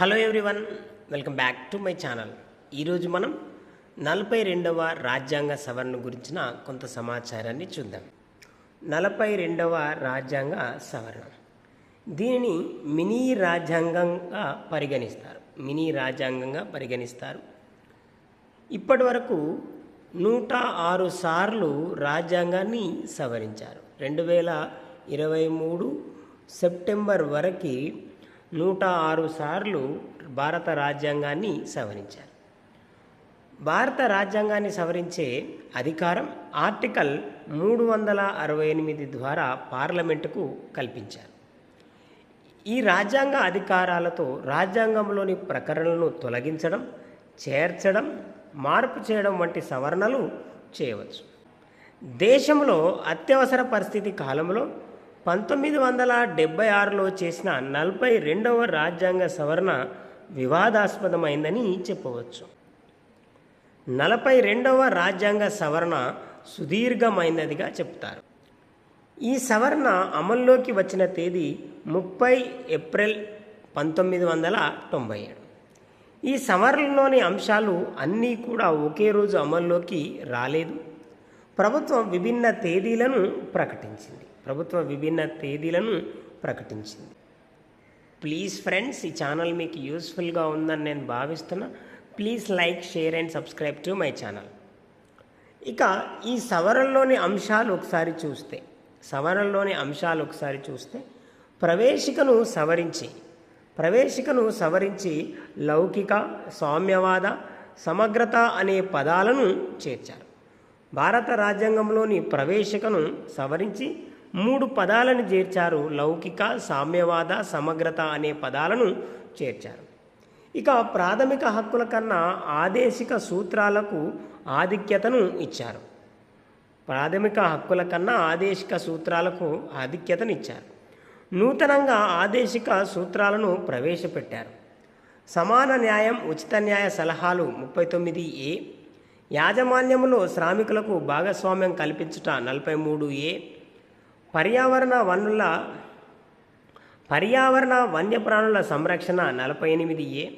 Hello everyone welcome back to my channel. ఈరోజు మనం నలభై రెండవ రాజ్యాంగ సవరణ గురించిన కొంత సమాచారాన్ని చూద్దాం. నలభై రెండవ రాజ్యాంగ సవరణ. దీనిని మినీ రాజ్యాంగంగా పరిగణిస్తారు. మినీ రాజ్యాంగంగా పరిగణిస్తారు. ఇప్పటి వరకు నూట ఆరు సార్లు రాజ్యాంగాన్ని సవరించారు. రెండు వేల ఇరవై మూడు సెప్టెంబర్ వరకు నూట ఆరు సార్లు భారత రాజ్యాంగాన్ని సవరించారు. భారత రాజ్యాంగాన్ని సవరించే అధికారం ఆర్టికల్ మూడు వందల అరవై ఎనిమిది ద్వారా పార్లమెంటుకు కల్పించారు. ఈ రాజ్యాంగ అధికారాలతో రాజ్యాంగంలోని ప్రకరణలను తొలగించడం చేర్చడం మార్పు చేయడం వంటి సవరణలు చేయవచ్చు. దేశంలో అత్యవసర పరిస్థితి కాలంలో పంతొమ్మిది వందల డెబ్బై ఆరులో చేసిన నలభై రెండవ రాజ్యాంగ సవరణ వివాదాస్పదమైందని చెప్పవచ్చు. నలభై రెండవ రాజ్యాంగ సవరణ సుదీర్ఘమైనదిగా చెప్తారు. ఈ సవరణ అమల్లోకి వచ్చిన తేదీ ముప్పై ఏప్రిల్ పంతొమ్మిది వందల తొంభై ఏడు. ఈ సవరణలోని అంశాలు అన్నీ కూడా ఒకే రోజు అమల్లోకి రాలేదు. ప్రభుత్వం విభిన్న తేదీలను ప్రకటించింది. ప్రభుత్వం విభిన్న తేదీలను ప్రకటించింది. ప్లీజ్ ఫ్రెండ్స్ ఈ ఛానల్ మీకు యూస్ఫుల్గా ఉందని నేను భావిస్తున్నా. Please like share and subscribe to my channel ఇక ఈ సవరణలోని అంశాలు ఒకసారి చూస్తే సవరణలోని అంశాలు ఒకసారి చూస్తే ప్రవేశికను సవరించి ప్రవేశికను సవరించి లౌకిక సామ్యవాద సమగ్రత అనే పదాలను చేర్చారు. భారత రాజ్యాంగంలోని ప్రవేశికను సవరించి మూడు పదాలను చేర్చారు లౌకిక సామ్యవాద సమగ్రత అనే పదాలను చేర్చారు. ఇక ప్రాథమిక హక్కుల కన్నా ఆదేశిక సూత్రాలకు ఆధిక్యతను ఇచ్చారు. ప్రాథమిక హక్కుల కన్నా ఆదేశిక సూత్రాలకు ఆధిక్యతను ఇచ్చారు. నూతనంగా ఆదేశిక సూత్రాలను ప్రవేశపెట్టారు. సమాన న్యాయం ఉచిత న్యాయ సలహాలు ముప్పై తొమ్మిది ఏ యాజమాన్యంలో శ్రామికులకు భాగస్వామ్యం కల్పించుట నలభై మూడు ఏ. పర్యావరణ వనరుల పర్యావరణ వన్యప్రాణుల సంరక్షణ నలభై ఎనిమిది ఏ.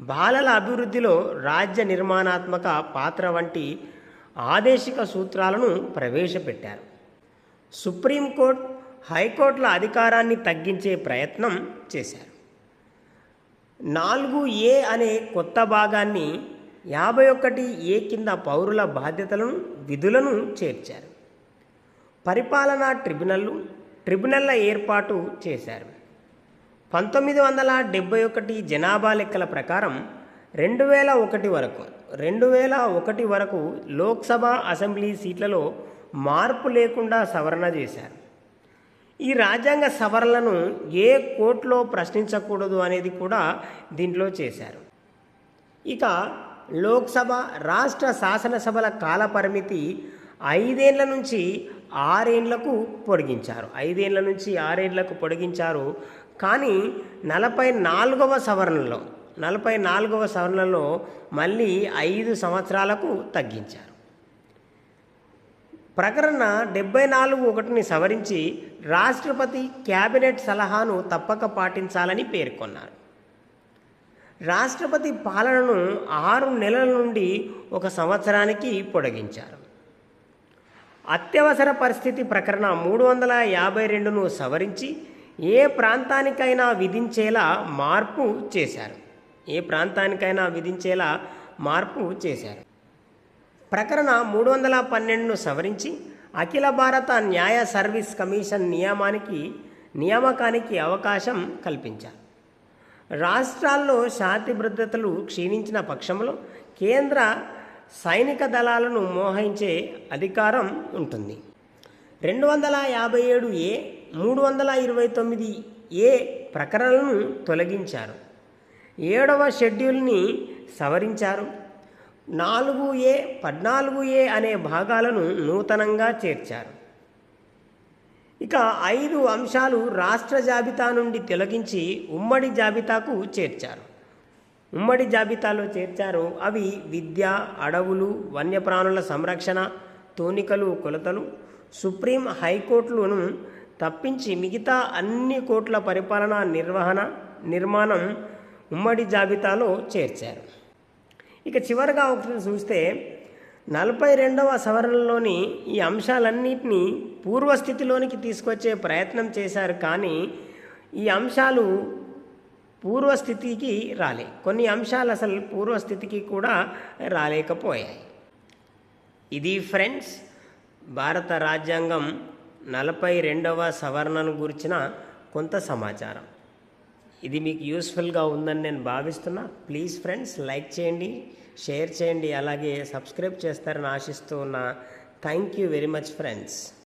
బాలల అభివృద్ధిలో రాజ్య నిర్మాణాత్మక పాత్ర వంటి ఆదేశిక సూత్రాలను ప్రవేశపెట్టారు. సుప్రీంకోర్టు హైకోర్టుల అధికారాన్ని తగ్గించే ప్రయత్నం చేశారు. నాలుగు ఏ అనే కొత్త భాగాన్ని యాభై ఒకటి ఏ కింద పౌరుల బాధ్యతలను విధులను చేర్చారు. పరిపాలనా ట్రిబ్యునల్లు ట్రిబ్యునల్ల ఏర్పాటు చేశారు. పంతొమ్మిది వందల డెబ్బై ఒకటి జనాభా లెక్కల ప్రకారం రెండు వేల ఒకటి వరకు రెండు వేల ఒకటి వరకు లోక్సభ అసెంబ్లీ సీట్లలో మార్పు లేకుండా సవరణ చేశారు. ఈ రాజ్యాంగ సవరణలను ఏ కోర్టులో ప్రశ్నించకూడదు అనేది కూడా దీంట్లో చేశారు. ఇక లోక్సభ రాష్ట్ర శాసనసభల కాల పరిమితి ఐదేళ్ళ నుంచి ఆరేండ్లకు పొడిగించారు. ఐదేళ్ళ నుంచి ఆరేండ్లకు పొడిగించారు. కానీ నలభై నాలుగవ సవరణలో నలభై నాలుగవ సవరణలో మళ్ళీ ఐదు సంవత్సరాలకు తగ్గించారు. ప్రకరణ డెబ్బై నాలుగు ఒకటిని సవరించి రాష్ట్రపతి క్యాబినెట్ సలహాను తప్పక పాటించాలని పేర్కొన్నారు. రాష్ట్రపతి పాలనను ఆరు నెలల నుండి ఒక సంవత్సరానికి పొడిగించారు. అత్యవసర పరిస్థితి ప్రకరణ మూడు వందల యాభై రెండును సవరించి ఏ ప్రాంతానికైనా విధించేలా మార్పు చేశారు. ఏ ప్రాంతానికైనా విధించేలా మార్పు చేశారు. ప్రకరణ మూడు వందల పన్నెండును సవరించి అఖిల భారత న్యాయ సర్వీస్ కమిషన్ నియామానికి నియామకానికి అవకాశం కల్పించారు. రాష్ట్రాల్లో శాంతి భద్రతలు క్షీణించిన పక్షంలో కేంద్ర సైనిక దళాలను మోహించే అధికారం ఉంటుంది. రెండు వందల యాభై ఏడు ఏ మూడు వందల ఇరవై తొమ్మిది ఏ ప్రకరణలను తొలగించారు. ఏడవ షెడ్యూల్ని సవరించారు. నాలుగు ఏ పద్నాలుగు ఏ అనే భాగాలను నూతనంగా చేర్చారు. ఇక ఐదు అంశాలు రాష్ట్ర జాబితా నుండి తొలగించి ఉమ్మడి జాబితాకు చేర్చారు. ఉమ్మడి జాబితాలో చేర్చారు అవి విద్య అడవులు వన్యప్రాణుల సంరక్షణ తోనికలు కొలతలు సుప్రీం హైకోర్టులను తప్పించి మిగతా అన్ని కోట్ల పరిపాలన నిర్వహణ నిర్మాణం ఉమ్మడి జాబితాలో చేర్చారు. ఇక చివరగా ఒకటి చూస్తే నలభై రెండవ సవరణలోని ఈ అంశాలన్నింటినీ పూర్వస్థితిలోనికి తీసుకొచ్చే ప్రయత్నం చేశారు కానీ ఈ అంశాలు పూర్వస్థితికి రాలే. కొన్ని అంశాలు అసలు పూర్వస్థితికి కూడా రాలేకపోయాయి. ఇది ఫ్రెండ్స్ భారత రాజ్యాంగం నలభై రెండవ సవరణను గురించిన కొంత సమాచారం. ఇది మీకు యూస్ఫుల్గా ఉందని నేను భావిస్తున్నా. ప్లీజ్ ఫ్రెండ్స్ లైక్ చేయండి షేర్ చేయండి అలాగే సబ్స్క్రైబ్ చేస్తారని ఆశిస్తూ ఉన్నా. Thank you very much friends.